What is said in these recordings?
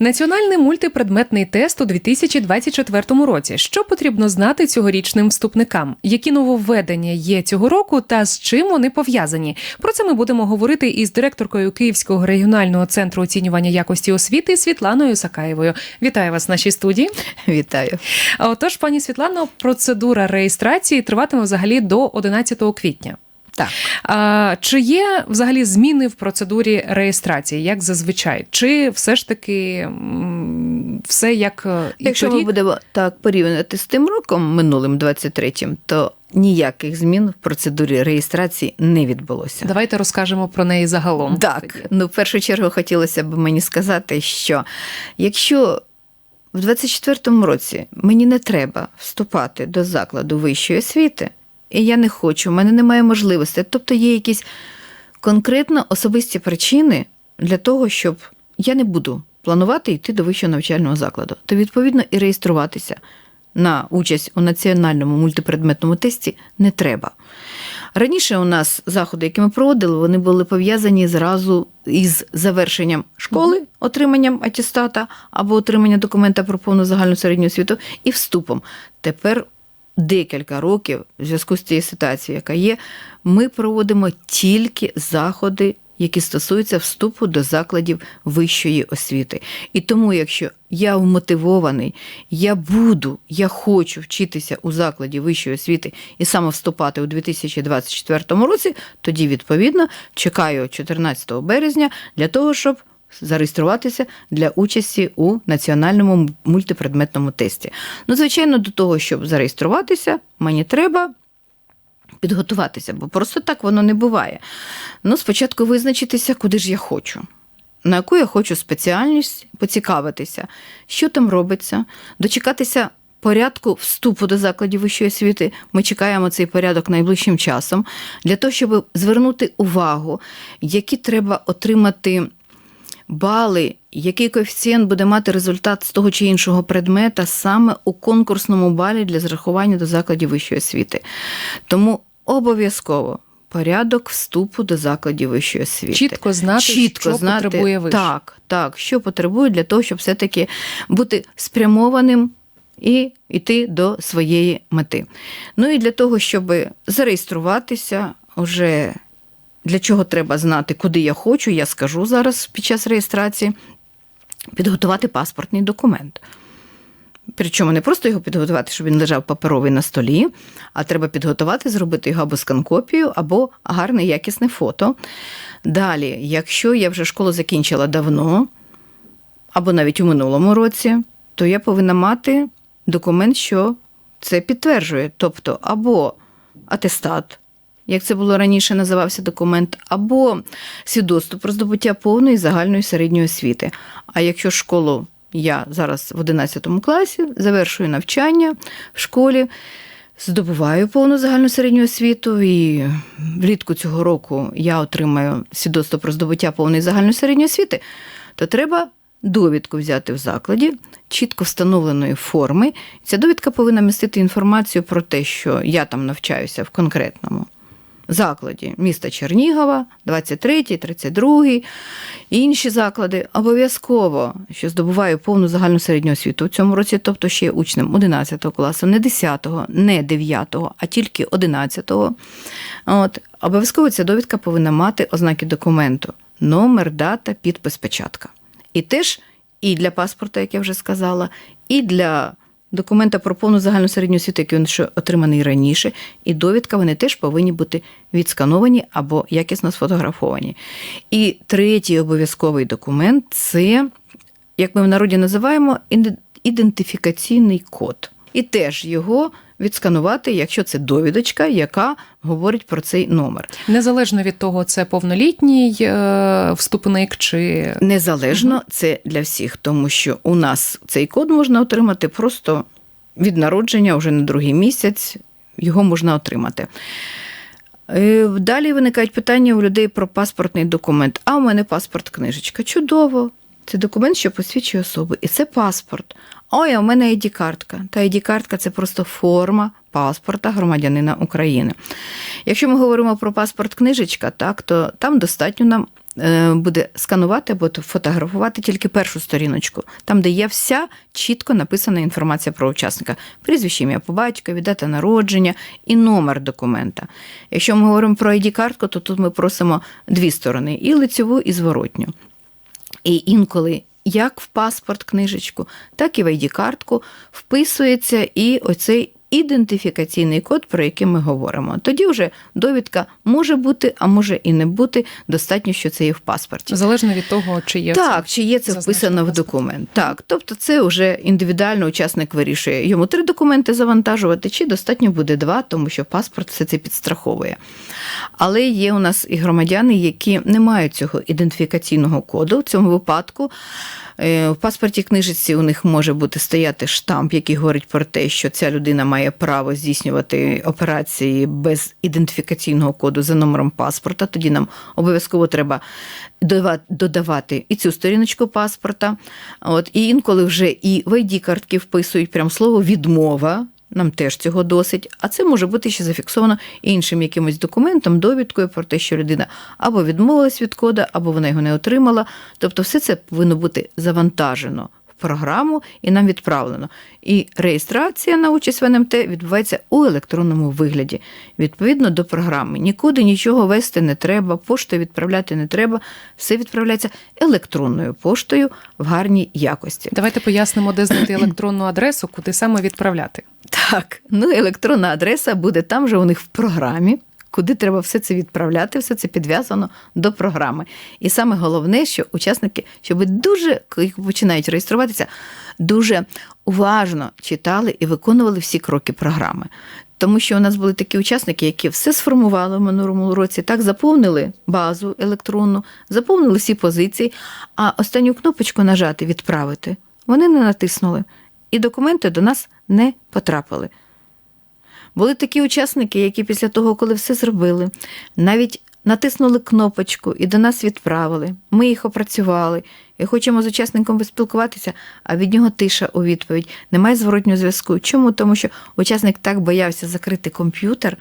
Національний мультипредметний тест у 2024 році. Що потрібно знати цьогорічним вступникам? Які нововведення є цього року та з чим вони пов'язані? Про це ми будемо говорити із директоркою Київського регіонального центру оцінювання якості освіти Світланою Сакаєвою. Вітаю вас в нашій студії. Вітаю. Отож, пані Світлано, процедура реєстрації триватиме взагалі до 11 квітня. Так. А, чи є взагалі зміни в процедурі реєстрації, як зазвичай? Чи все ж таки все як е, і Якщо ми будемо так порівняти з тим роком минулим 23-м, то ніяких змін в процедурі реєстрації не відбулося. Давайте розкажемо про неї загалом. Так, тоді. ну в першу чергу хотілося б мені сказати, що якщо в 24-му році мені не треба вступати до закладу вищої освіти, і я не хочу, в мене немає можливості, тобто є якісь конкретно особисті причини для того, щоб я не буду планувати йти до вищого навчального закладу, то відповідно і реєструватися на участь у національному мультипредметному тесті не треба. Раніше у нас заходи, які ми проводили, вони були пов'язані зразу із завершенням школи, отриманням атестата або отриманням документа про повну загальну середню освіту і вступом. Тепер декілька років, в зв'язку з цією ситуацією, яка є, ми проводимо тільки заходи. Які стосуються вступу до закладів вищої освіти. І тому, якщо я вмотивований, я буду, я хочу вчитися у закладі вищої освіти і саме вступати у 2024 році, тоді, відповідно, чекаю 14 березня для того, щоб зареєструватися для участі у національному мультипредметному тесті. Ну, звичайно, до того, щоб зареєструватися, мені треба підготуватися, бо просто так воно не буває. Ну, спочатку визначитися, куди ж я хочу. На яку я хочу спеціальність поцікавитися, що там робиться, дочекатися порядку вступу до закладів вищої освіти. Ми чекаємо цей порядок найближчим часом, для того, щоб звернути увагу, які треба отримати бали, який коефіцієнт буде мати результат з того чи іншого предмета саме у конкурсному балі для зрахування до закладів вищої освіти. Тому обов'язково. Порядок вступу до закладів вищої освіти. Чітко знати, що потребує виш. Так, так, що потребує для того, щоб все-таки бути спрямованим і йти до своєї мети. Ну і для того, щоб зареєструватися, уже для чого треба знати, куди я хочу, я скажу зараз під час реєстрації, підготувати паспортний документ. Причому не просто його підготувати, щоб він лежав паперовий на столі, а треба підготувати, зробити його або сканкопію, або гарне якісне фото. Далі, якщо я вже школу закінчила давно, або навіть у минулому році, то я повинна мати документ, що це підтверджує. Тобто, або атестат, як це було раніше, називався документ, або свідоцтво про здобуття повної загальної середньої освіти. А якщо школу я зараз в 11 класі завершую навчання в школі, здобуваю повну загальну середню освіту, і влітку цього року я отримаю свідоцтво про здобуття повної загальної середньої освіти, то треба довідку взяти в закладі чітко встановленої форми. Ця довідка повинна містити інформацію про те, що я там навчаюся в конкретному закладі міста Чернігова, 23, 32, інші заклади. Обов'язково, що здобуваю повну загальну середню освіту в цьому році, тобто ще учнем 11 класу, не 10, не 9, а тільки 11. От. Обов'язково ця довідка повинна мати ознаки документу: номер, дата, підпис, печатка. І теж і для паспорта, як я вже сказала, і для документа про повну загальну середню освіту, який він ще отриманий раніше, і довідка вони теж повинні бути відскановані або якісно сфотографовані. І третій обов'язковий документ це, як ми в народі називаємо, ідентифікаційний код. І теж його відсканувати, якщо це довідочка, яка говорить про цей номер. Незалежно від того, це повнолітній е, вступник чи Незалежно це для всіх, тому що у нас цей код можна отримати просто від народження, вже на другий місяць його можна отримати. Е, Далі виникають питання у людей про паспортний документ. А у мене паспорт книжечка. Чудово! Це документ, що посвідчує особу. І це паспорт. Ой, а у мене ID-картка. Та ID-картка це просто форма паспорта громадянина України. Якщо ми говоримо про паспорт книжечка, так, то там достатньо нам е, буде сканувати або фотографувати тільки першу сторіночку, там, де є вся чітко написана інформація про учасника: прізвище, ім'я по батькові, дата народження і номер документа. Якщо ми говоримо про ID-картку, то тут ми просимо дві сторони: і лицьову, і зворотню. І інколи як в паспорт книжечку, так і в ID-картку вписується і оцей ідентифікаційний код, про який ми говоримо. Тоді вже довідка може бути, а може і не бути. Достатньо, що це є в паспорті. Залежно від того, чи є Так, чи є це вписано в документ. Так, тобто це вже індивідуально учасник вирішує йому три документи завантажувати, чи достатньо буде два, тому що паспорт все це підстраховує. Але є у нас і громадяни, які не мають цього ідентифікаційного коду. В цьому випадку е, в паспорті книжиці у них може бути стояти штамп, який говорить про те, що ця людина має право здійснювати операції без ідентифікаційного коду за номером паспорта. Тоді нам обов'язково треба додавати і цю сторіночку паспорта. От, і інколи вже і в ID-картки вписують прям слово відмова. Нам теж цього досить, а це може бути ще зафіксовано іншим якимось документом, довідкою про те, що людина або відмовилась від кода, або вона його не отримала. Тобто, все це повинно бути завантажено програму і нам відправлено. І реєстрація на участь в НМТ відбувається у електронному вигляді, відповідно до програми. Нікуди нічого вести не треба, поштою відправляти не треба. Все відправляється електронною поштою в гарній якості. Давайте пояснимо, де знайти електронну адресу, куди саме відправляти. Так, ну електронна адреса буде там же у них в програмі, куди треба все це відправляти, все це підв'язано до програми. І саме головне, що учасники, щоб дуже, починають реєструватися, дуже уважно читали і виконували всі кроки програми. Тому що у нас були такі учасники, які все сформували в минулому році, так заповнили базу електронну, заповнили всі позиції, а останню кнопочку нажати відправити вони не натиснули, і документи до нас не потрапили. Були такі учасники, які після того, коли все зробили, навіть натиснули кнопочку і до нас відправили. Ми їх опрацювали і хочемо з учасником поспілкуватися, а від нього тиша у відповідь. Немає зворотнього зв'язку. Чому? Тому що учасник так боявся закрити комп'ютер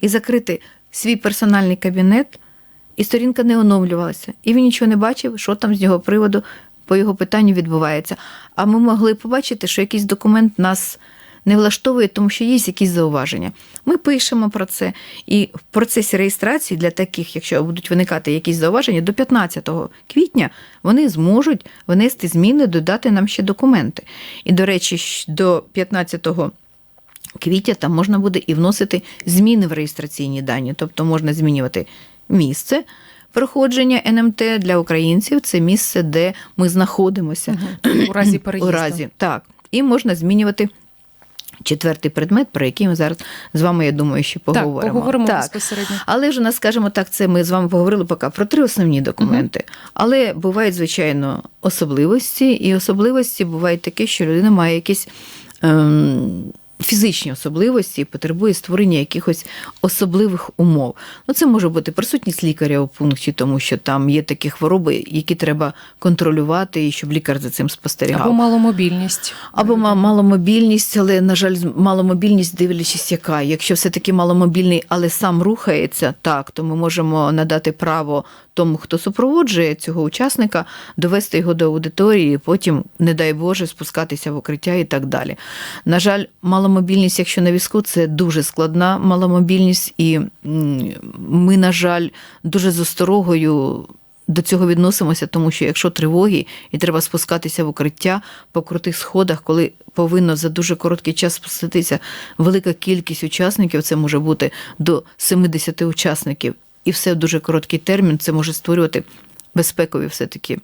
і закрити свій персональний кабінет, і сторінка не оновлювалася. І він нічого не бачив, що там з його приводу по його питанню відбувається. А ми могли побачити, що якийсь документ нас не влаштовує, тому що є якісь зауваження. Ми пишемо про це, і в процесі реєстрації для таких, якщо будуть виникати якісь зауваження, до 15 квітня вони зможуть внести зміни, додати нам ще документи. І, до речі, до 15 квітня там можна буде і вносити зміни в реєстраційні дані, тобто можна змінювати місце. Проходження НМТ для українців це місце, де ми знаходимося У разі переїзду. у разі, так. І можна змінювати четвертий предмет, про який ми зараз з вами, я думаю, ще поговоримо. Так, поговоримо Так. безпосередньо. Але ж у нас, скажімо так, це ми з вами поговорили поки про три основні документи. Але бувають, звичайно, особливості, і особливості бувають такі, що людина має якісь. Ем, Фізичні особливості і потребує створення якихось особливих умов. Ну, це може бути присутність лікаря у пункті, тому що там є такі хвороби, які треба контролювати, і щоб лікар за цим спостерігав. Або маломобільність. Або ма- маломобільність, але, на жаль, маломобільність, дивлячись, яка. Якщо все-таки маломобільний, але сам рухається, так, то ми можемо надати право тому, хто супроводжує цього учасника, довести його до аудиторії, потім, не дай Боже, спускатися в укриття і так далі. На жаль, маломобільність, якщо на візку, це дуже складна маломобільність, і ми, на жаль, дуже з осторогою до цього відносимося, тому що якщо тривоги і треба спускатися в укриття по крутих сходах, коли повинно за дуже короткий час спуститися велика кількість учасників, це може бути до 70 учасників, і все в дуже короткий термін, це може створювати безпекові все-таки.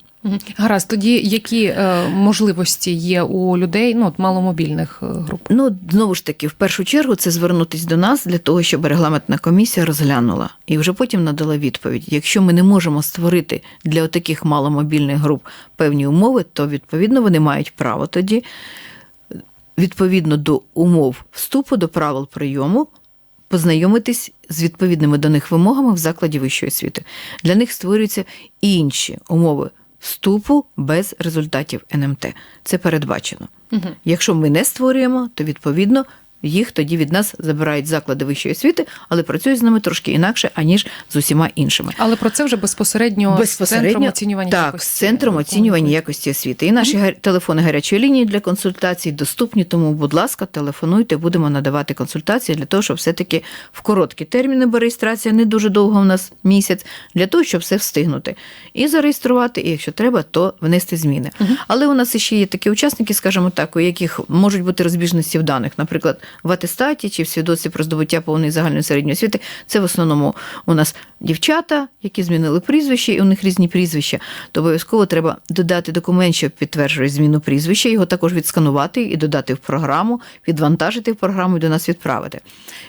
Гаразд, тоді які е, можливості є у людей, ну от маломобільних е, груп? Ну, знову ж таки, в першу чергу це звернутись до нас для того, щоб регламентна комісія розглянула і вже потім надала відповідь. Якщо ми не можемо створити для таких маломобільних груп певні умови, то відповідно вони мають право тоді, відповідно до умов вступу до правил прийому. Познайомитись з відповідними до них вимогами в закладі вищої освіти. Для них створюються інші умови вступу без результатів НМТ. Це передбачено. Угу. Якщо ми не створюємо, то відповідно їх тоді від нас забирають заклади вищої освіти, але працюють з нами трошки інакше, аніж з усіма іншими. Але про це вже безпосередньо, з центром оцінювання так, якості. з центром оцінювання якості освіти. І наші гар- телефони гарячої лінії для консультацій доступні. Тому, будь ласка, телефонуйте, будемо надавати консультації для того, щоб все-таки в короткі терміни, бо реєстрація не дуже довго у нас місяць, для того, щоб все встигнути. І зареєструвати, і якщо треба, то внести зміни. Але у нас ще є такі учасники, скажімо так, у яких можуть бути розбіжності в даних, наприклад, в атестаті чи в свідоцтві про здобуття повної загальної середньої освіти. Це в основному у нас дівчата, які змінили прізвище, і у них різні прізвища. То обов'язково треба додати документ, що підтверджує зміну прізвища, його також відсканувати і додати в програму, відвантажити в програму і до нас відправити.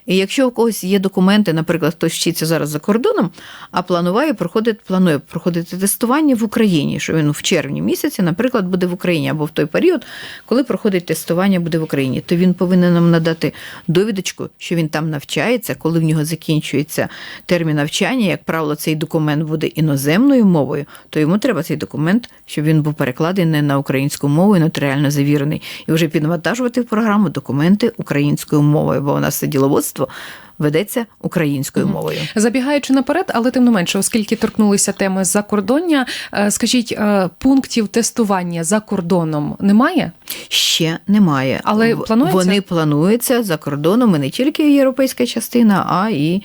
І якщо у когось є документи, наприклад, хтось вчиться зараз за кордоном, а планує проходити, планує проходити тестування в Україні, що він в червні місяці, наприклад, буде в Україні або в той період, коли проходить тестування, буде в Україні, то він повинен нам надати довідочку, що він там навчається, коли в нього закінчується термін навчання. Як правило, цей документ буде іноземною мовою, то йому треба цей документ, щоб він був перекладений на українську мову і нотаріально завірений, і вже підвантажувати в програму документи українською мовою, бо у нас це діловодство ведеться українською мовою. Забігаючи наперед, але тим не менше, оскільки торкнулися теми закордоння, е, скажіть, е, пунктів тестування за кордоном немає? Ще немає. Але планується? Вони плануються за кордоном, і не тільки європейська частина, а і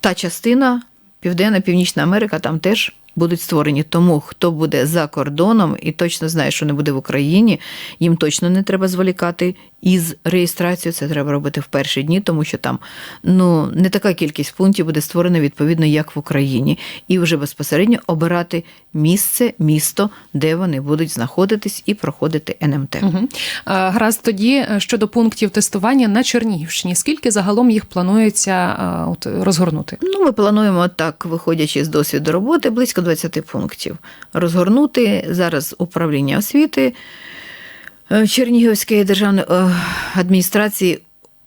та частина, Південна, Північна Америка, там теж будуть створені. Тому хто буде за кордоном і точно знає, що не буде в Україні, їм точно не треба зволікати із реєстрацією. Це треба робити в перші дні, тому що там ну не така кількість пунктів буде створена відповідно, як в Україні, і вже безпосередньо обирати місце, місто, де вони будуть знаходитись і проходити НМТ. Угу. Гаразд, тоді е, щодо пунктів тестування на Чернігівщині, скільки загалом їх планується е, от, розгорнути? Ну, ми плануємо так, виходячи з досвіду роботи, близько 20 пунктів. Розгорнути зараз управління освіти Чернігівської державної е, адміністрації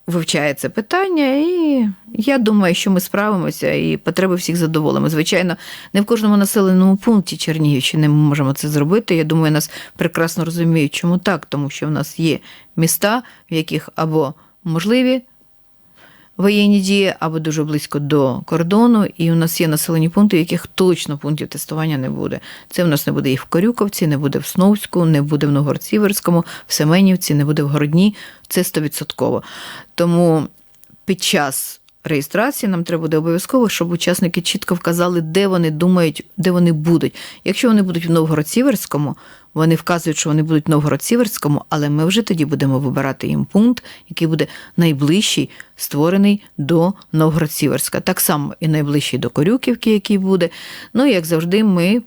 вивчає це питання, і я думаю, що ми справимося і потреби всіх задоволимо. Звичайно, не в кожному населеному пункті Чернігівщини ми можемо це зробити. Я думаю, нас прекрасно розуміють, чому так, тому що в нас є міста, в яких або можливі воєнні дії або дуже близько до кордону, і у нас є населені пункти, в яких точно пунктів тестування не буде. Це в нас не буде і в Корюковці, не буде в Сновську, не буде в Новгород-Сіверському, в Семенівці, не буде в Городні. Це стовідсотково. Тому під час реєстрації нам треба буде обов'язково, щоб учасники чітко вказали, де вони думають, де вони будуть. Якщо вони будуть в Новгород-Сіверському, вони вказують, що вони будуть в Новгород-Сіверському, але ми вже тоді будемо вибирати їм пункт, який буде найближчий, створений до Новгород-Сіверська. Так само і найближчий до Корюківки, який буде. Ну і як завжди, ми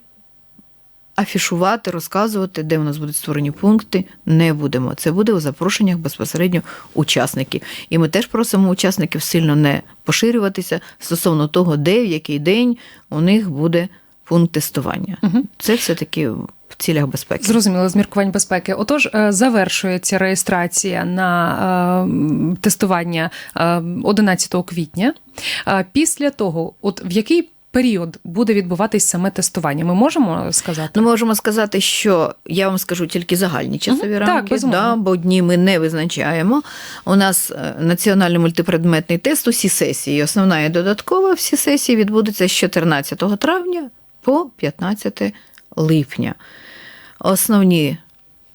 афішувати, розказувати, де у нас будуть створені пункти, не будемо. Це буде у запрошеннях безпосередньо учасників. І ми теж просимо учасників сильно не поширюватися стосовно того, де в який день у них буде пункт тестування. Угу. Це все-таки в цілях безпеки. Зрозуміло, з міркувань безпеки. Отож, е, завершується реєстрація на е, тестування е, 11 квітня. Е, Після того, от в який період буде відбуватись саме тестування, ми можемо сказати? Ну, можемо сказати, що я вам скажу тільки загальні часові так, рамки, безумовно. да, бо дні ми не визначаємо. У нас національний мультипредметний тест, усі сесії, основна і додаткова, всі сесії відбудуться з 14 травня по 15 липня. Основні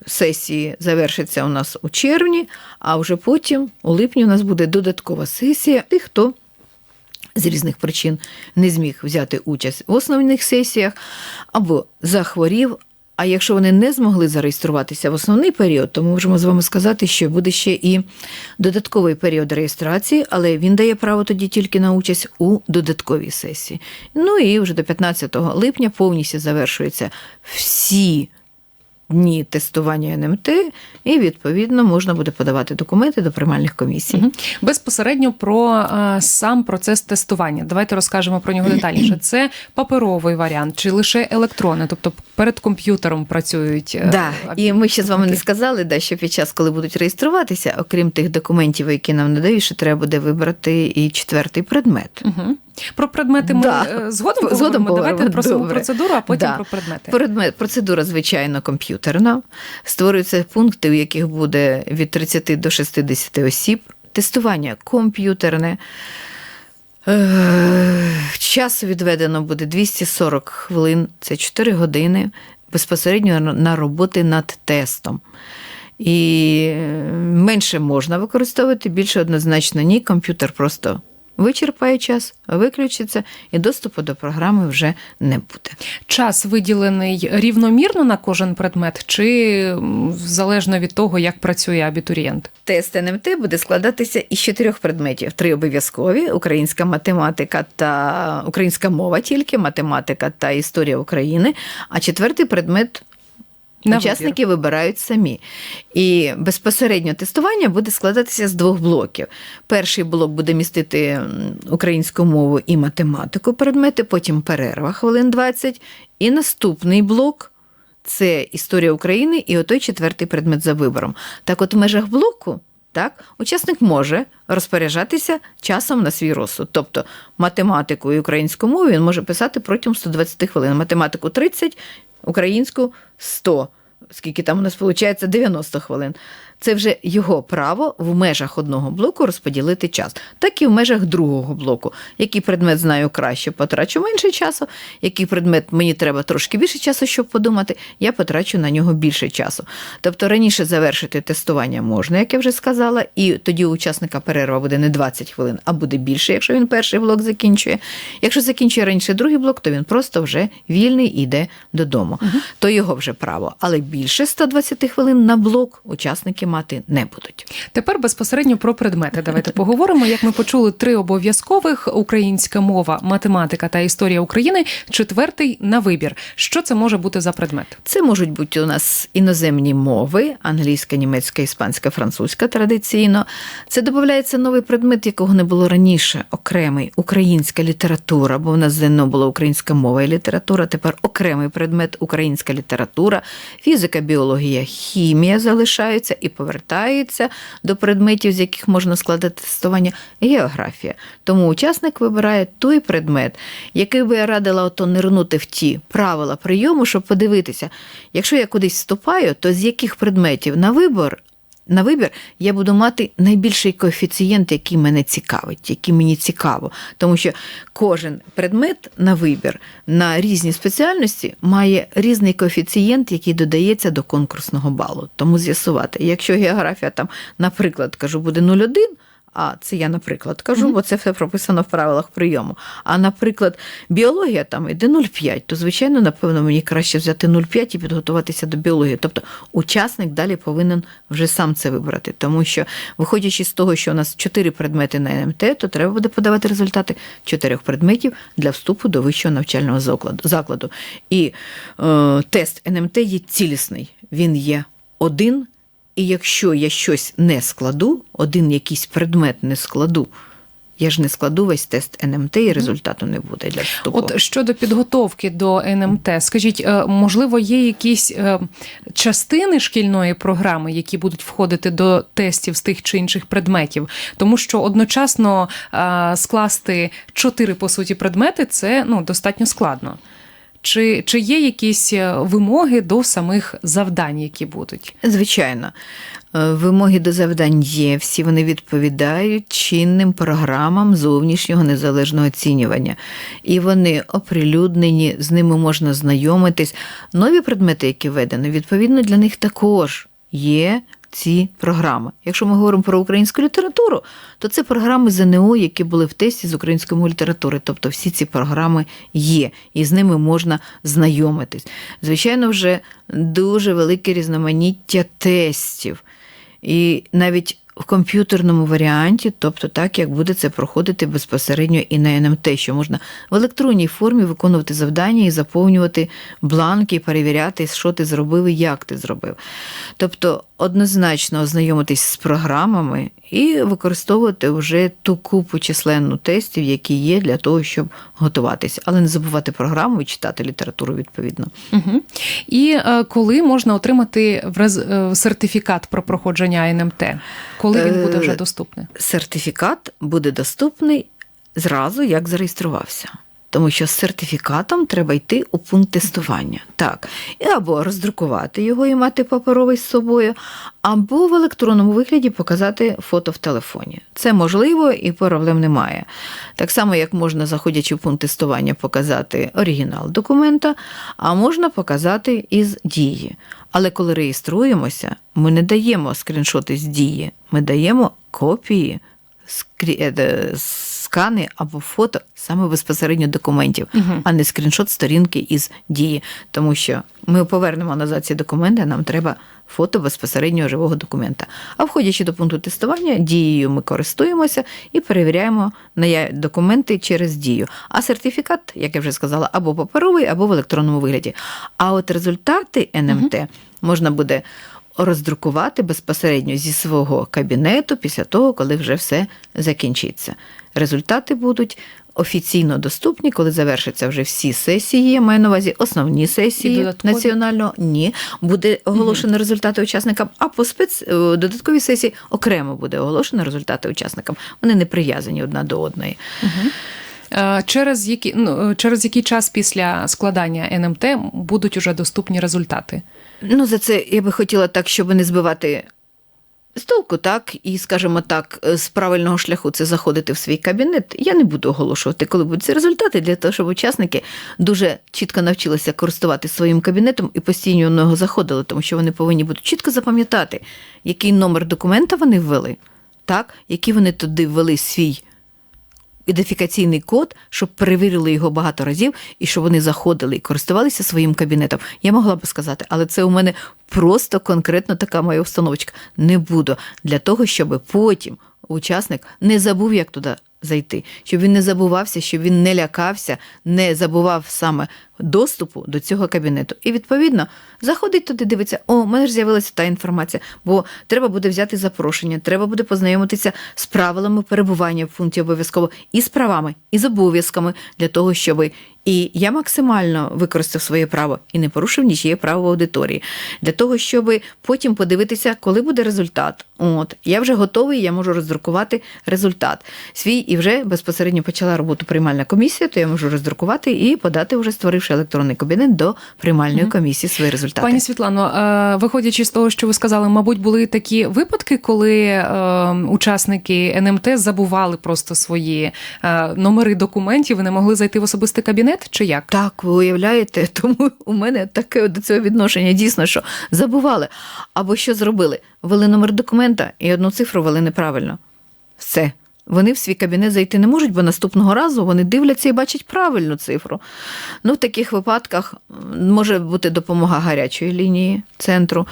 сесії завершаться у нас у червні, а вже потім у липні у нас буде додаткова сесія тих, хто з різних причин не зміг взяти участь в основних сесіях або захворів. А якщо вони не змогли зареєструватися в основний період, то ми можемо з вами сказати, що буде ще і додатковий період реєстрації, але він дає право тоді тільки на участь у додатковій сесії. Ну і вже до 15 липня повністю завершуються всі дні тестування НМТ, і відповідно можна буде подавати документи до приймальних комісій. Безпосередньо про е, сам процес тестування. Давайте розкажемо про нього детальніше. Це паперовий варіант чи лише електронний, тобто перед комп'ютером працюють. е, Да, і ми ще з вами не сказали, да, що під час, коли будуть реєструватися, окрім тих документів, які нам надають, ще треба буде вибрати і четвертий предмет. Угу. Про предмети ми Да. е, згодом Згодом поговоримо. Давайте про саму процедуру, а потім Да. про предмети. Предмет, процедура, звичайно, комп'ютерна. Створюються пункти, в яких буде від 30 до 60 осіб. Тестування комп'ютерне. Е, Часу відведено буде 240 хвилин, це 4 години безпосередньо на- на роботи над тестом. І е, менше можна використовувати, більше однозначно ні. Комп'ютер просто вичерпає час, виключиться, і доступу до програми вже не буде. Час виділений рівномірно на кожен предмет, чи залежно від того, як працює абітурієнт? Тест НМТ буде складатися із чотирьох предметів: три обов'язкові: українська математика та українська мова, тільки математика та історія України. А четвертий предмет. На Учасники вибирають самі. І безпосередньо тестування буде складатися з двох блоків. Перший блок буде містити українську мову і математику предмети, потім перерва хвилин 20. І наступний блок це історія України і отой четвертий предмет за вибором. Так, от в межах блоку. Так, учасник може розпоряджатися часом на свій розсуд. Тобто математику і українську мову він може писати протягом 120 хвилин. Математику 30, українську 100. Скільки там у нас виходить 90 хвилин. Це вже його право в межах одного блоку розподілити час, так і в межах другого блоку. Який предмет знаю краще, потрачу менше часу. Який предмет мені треба трошки більше часу, щоб подумати, я потрачу на нього більше часу. Тобто раніше завершити тестування можна, як я вже сказала, і тоді у учасника перерва буде не 20 хвилин, а буде більше, якщо він перший блок закінчує. Якщо закінчує раніше другий блок, то він просто вже вільний і йде додому. То його вже право. Але більше 120 хвилин на блок учасники мати не будуть. Тепер безпосередньо про предмети. Давайте поговоримо. Як ми почули, три обов'язкових: українська мова, математика та історія України. Четвертий на вибір. Що це може бути за предмет? Це можуть бути у нас іноземні мови: англійська, німецька, іспанська, французька традиційно. Це додається новий предмет, якого не було раніше, окремий українська література, бо в нас ЗНО була українська мова і література. Тепер окремий предмет українська література, фізика, біологія, хімія залишаються і повертаються до предметів, з яких можна складати тестування, географія. Тому учасник вибирає той предмет, який би я радила ото нирнути в ті правила прийому, щоб подивитися, якщо я кудись вступаю, то з яких предметів на вибор. На вибір я буду мати найбільший коефіцієнт, який мене цікавить, який мені цікаво. Тому що кожен предмет на вибір на різні спеціальності має різний коефіцієнт, який додається до конкурсного балу. Тому з'ясувати, якщо географія там, наприклад, кажу, буде 0,1, а це я, наприклад, кажу, бо це все прописано в правилах прийому. А, наприклад, біологія там йде 0,5, то, звичайно, напевно, мені краще взяти 0,5 і підготуватися до біології. Тобто учасник далі повинен вже сам це вибрати. Тому що, виходячи з того, що у нас 4 предмети на НМТ, то треба буде подавати результати чотирьох предметів для вступу до вищого навчального закладу. І е, тест НМТ є цілісний, він є один. І якщо я щось не складу, один якийсь предмет не складу, я ж не складу весь тест НМТ і результату не буде для вступу. От щодо підготовки до НМТ, скажіть, е, можливо, є якісь е, частини шкільної програми, які будуть входити до тестів з тих чи інших предметів, тому що одночасно е, скласти чотири по суті предмети це ну достатньо складно. Чи, чи є якісь е, вимоги до самих завдань, які будуть? Звичайно, Е, вимоги до завдань є, всі вони відповідають чинним програмам зовнішнього незалежного оцінювання. І вони оприлюднені, з ними можна знайомитись. Нові предмети, які введені, відповідно для них також є. Ці програми. Якщо ми говоримо про українську літературу, то це програми ЗНО, які були в тесті з української літератури. Тобто всі ці програми є, і з ними можна знайомитись. Звичайно, вже дуже велике різноманіття тестів. І навіть в комп'ютерному варіанті, тобто так, як буде це проходити безпосередньо і на НМТ, що можна в електронній формі виконувати завдання і заповнювати бланки, перевіряти, що ти зробив і як ти зробив. Тобто однозначно ознайомитись з програмами і використовувати вже ту купу численну тестів, які є для того, щоб готуватися, але не забувати програму і читати літературу відповідно. Угу. І е, коли можна отримати е, сертифікат про проходження НМТ? Коли він буде вже Е, доступний? Сертифікат буде доступний зразу, як зареєструвався. Тому що з сертифікатом треба йти у пункт тестування. Так. Або роздрукувати його і мати паперовий з собою, або в електронному вигляді показати фото в телефоні. Це можливо і проблем немає. Так само, як можна, заходячи в пункт тестування, показати оригінал документа, а можна показати із дії. Але коли реєструємося, ми не даємо скріншоти з дії, ми даємо копії скрі... скани або фото саме безпосередньо документів, Мгм. а не скріншот сторінки із дії. Тому що ми повернемо назад ці документи, нам треба фото безпосереднього живого документа. А входячи до пункту тестування, дією ми користуємося і перевіряємо на документи через дію. А сертифікат, як я вже сказала, або паперовий, або в електронному вигляді. А от результати НМТ можна буде роздрукувати безпосередньо зі свого кабінету після того, коли вже все закінчиться. Результати будуть офіційно доступні, коли завершаться вже всі сесії. Я маю на увазі основні сесії національного. Ні, буде оголошено результати учасникам, а по спец е, додатковій сесії окремо буде оголошено результати учасникам. Вони не прив'язані одна до одної. Е, Через які ну, е, через який час після складання НМТ будуть уже доступні результати? Ну, за це я би хотіла так, щоб не збивати з толку, так, і, скажімо так, з правильного шляху це заходити в свій кабінет. Я не буду оголошувати, коли будуть ці результати, для того, щоб учасники дуже чітко навчилися користуватися своїм кабінетом і постійно в нього заходили, тому що вони повинні будуть чітко запам'ятати, який номер документа вони ввели, так, який вони туди ввели свій ідентифікаційний код, щоб перевірили його багато разів, і щоб вони заходили і користувалися своїм кабінетом. Я могла би сказати, але це у мене просто конкретно така моя установочка. Не буду для того, щоб потім учасник не забув, як туди зайти, щоб він не забувався, щоб він не лякався, не забував саме доступу до цього кабінету. І відповідно заходить туди, дивиться, о, у мене ж з'явилася та інформація, бо треба буде взяти запрошення, треба буде познайомитися з правилами перебування в пункті обов'язково і з правами, і з обов'язками для того, щоб і я максимально використав своє право і не порушив нічиє право в аудиторії, для того, щоб потім подивитися, коли буде результат. От я вже готовий, я можу роздрукувати результат свій і вже безпосередньо почала роботу приймальна комісія, то я можу роздрукувати і подати, вже створивши електронний кабінет до приймальної комісії свої результати. Пані Світлано, е, виходячи з того, що ви сказали, мабуть, були такі випадки, коли е, учасники НМТ забували просто свої е, номери документів і не могли зайти в особистий кабінет, чи як? Так, ви уявляєте, тому у мене таке до цього відношення дійсно, що забували. Або що зробили? Ввели номер документа і одну цифру ввели неправильно. Все. Вони в свій кабінет зайти не можуть, бо наступного разу вони дивляться і бачать правильну цифру. Ну, в таких випадках може бути допомога гарячої лінії центру.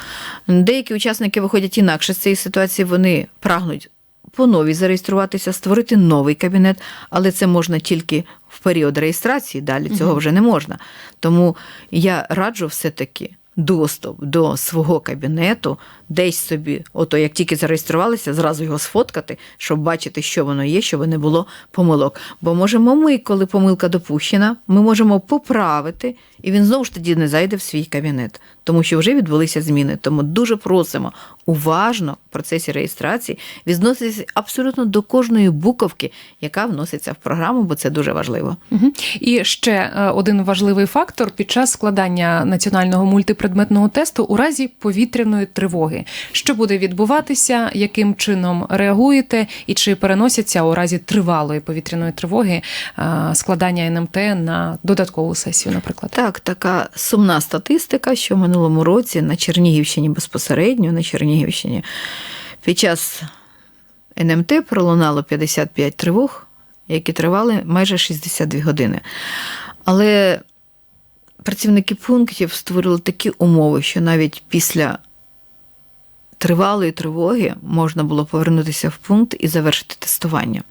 Деякі учасники виходять інакше з цієї ситуації, вони прагнуть по новій зареєструватися, створити новий кабінет, але це можна тільки в період реєстрації, далі цього вже не можна. Тому я раджу все-таки доступ до свого кабінету, десь собі, ото як тільки зареєструвалися, зразу його сфоткати, щоб бачити, що воно є, щоб не було помилок. Бо можемо ми, коли помилка допущена, ми можемо поправити, і він знову ж тоді не зайде в свій кабінет, тому що вже відбулися зміни. Тому дуже просимо уважно в процесі реєстрації відноситися абсолютно до кожної буковки, яка вноситься в програму, бо це дуже важливо. Мгм. І ще е, один важливий фактор під час складання національного мультипредметного тесту у разі повітряної тривоги. Що буде відбуватися, яким чином реагуєте, і чи переносяться у разі тривалої повітряної тривоги складання НМТ на додаткову сесію, наприклад? Так, така сумна статистика, що в минулому році на Чернігівщині безпосередньо на Чернігівщині під час НМТ пролунало 55 тривог, які тривали майже 62 години. Але працівники пунктів створили такі умови, що навіть після тривалої тривоги можна було повернутися в пункт і завершити тестування.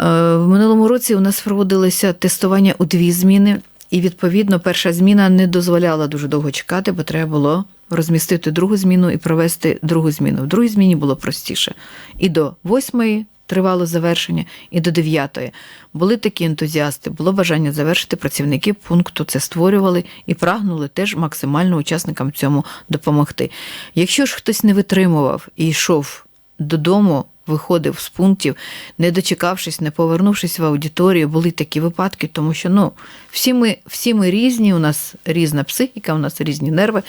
Е, В минулому році у нас проводилося тестування у дві зміни, і відповідно перша зміна не дозволяла дуже довго чекати, бо треба було розмістити другу зміну і провести другу зміну. В другій зміні було простіше. І до восьмої тривало завершення, і до дев'ятої. Були такі ентузіасти, було бажання завершити працівники пункту, це створювали і прагнули теж максимально учасникам цьому допомогти. Якщо ж хтось не витримував і йшов додому виходив з пунктів, не дочекавшись, не повернувшись в аудиторію, були такі випадки, тому що ну, всі, ми, всі ми різні, у нас різна психіка, у нас різні нерви.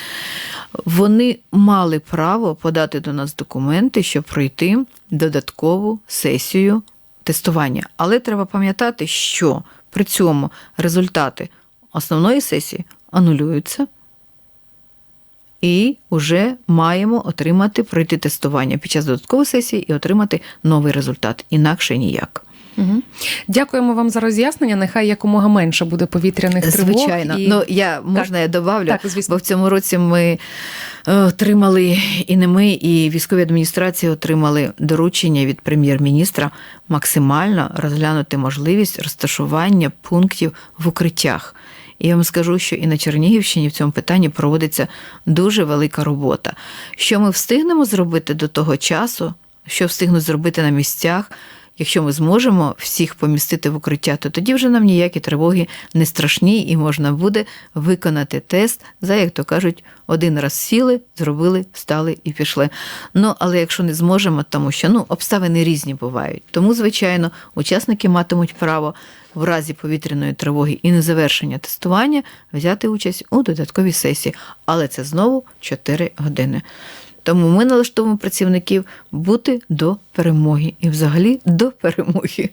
Вони мали право подати до нас документи, щоб пройти додаткову сесію тестування. Але треба пам'ятати, що при цьому результати основної сесії анулюються. І вже маємо отримати пройти тестування під час додаткової сесії і отримати новий результат. Інакше ніяк. Угу. Дякуємо вам за роз'яснення. Нехай якомога менше буде повітряних тривог. Звичайно, і... ну я можна я добавлю, Так, звісно. бо в цьому році ми е, отримали і не ми, і військові адміністрації отримали доручення від прем'єр-міністра максимально розглянути можливість розташування пунктів в укриттях. І я вам скажу, що і на Чернігівщині в цьому питанні проводиться дуже велика робота. Що ми встигнемо зробити до того часу, що встигнуть зробити на місцях. Якщо ми зможемо всіх помістити в укриття, то тоді вже нам ніякі тривоги не страшні, і можна буде виконати тест за, як то кажуть, один раз сіли, зробили, встали і пішли. Ну, але якщо не зможемо, тому що ну, обставини різні бувають. Тому, звичайно, учасники матимуть право в разі повітряної тривоги і незавершення тестування взяти участь у додатковій сесії. Але це знову 4 години. Тому ми налаштовуємо працівників бути до перемоги і взагалі до перемоги.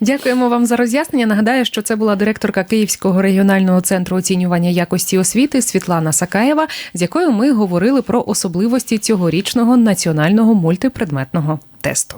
Дякуємо вам за роз'яснення. Нагадаю, що це була директорка Київського регіонального центру оцінювання якості освіти Світлана Сакаєва, з якою ми говорили про особливості цьогорічного національного мультипредметного тесту.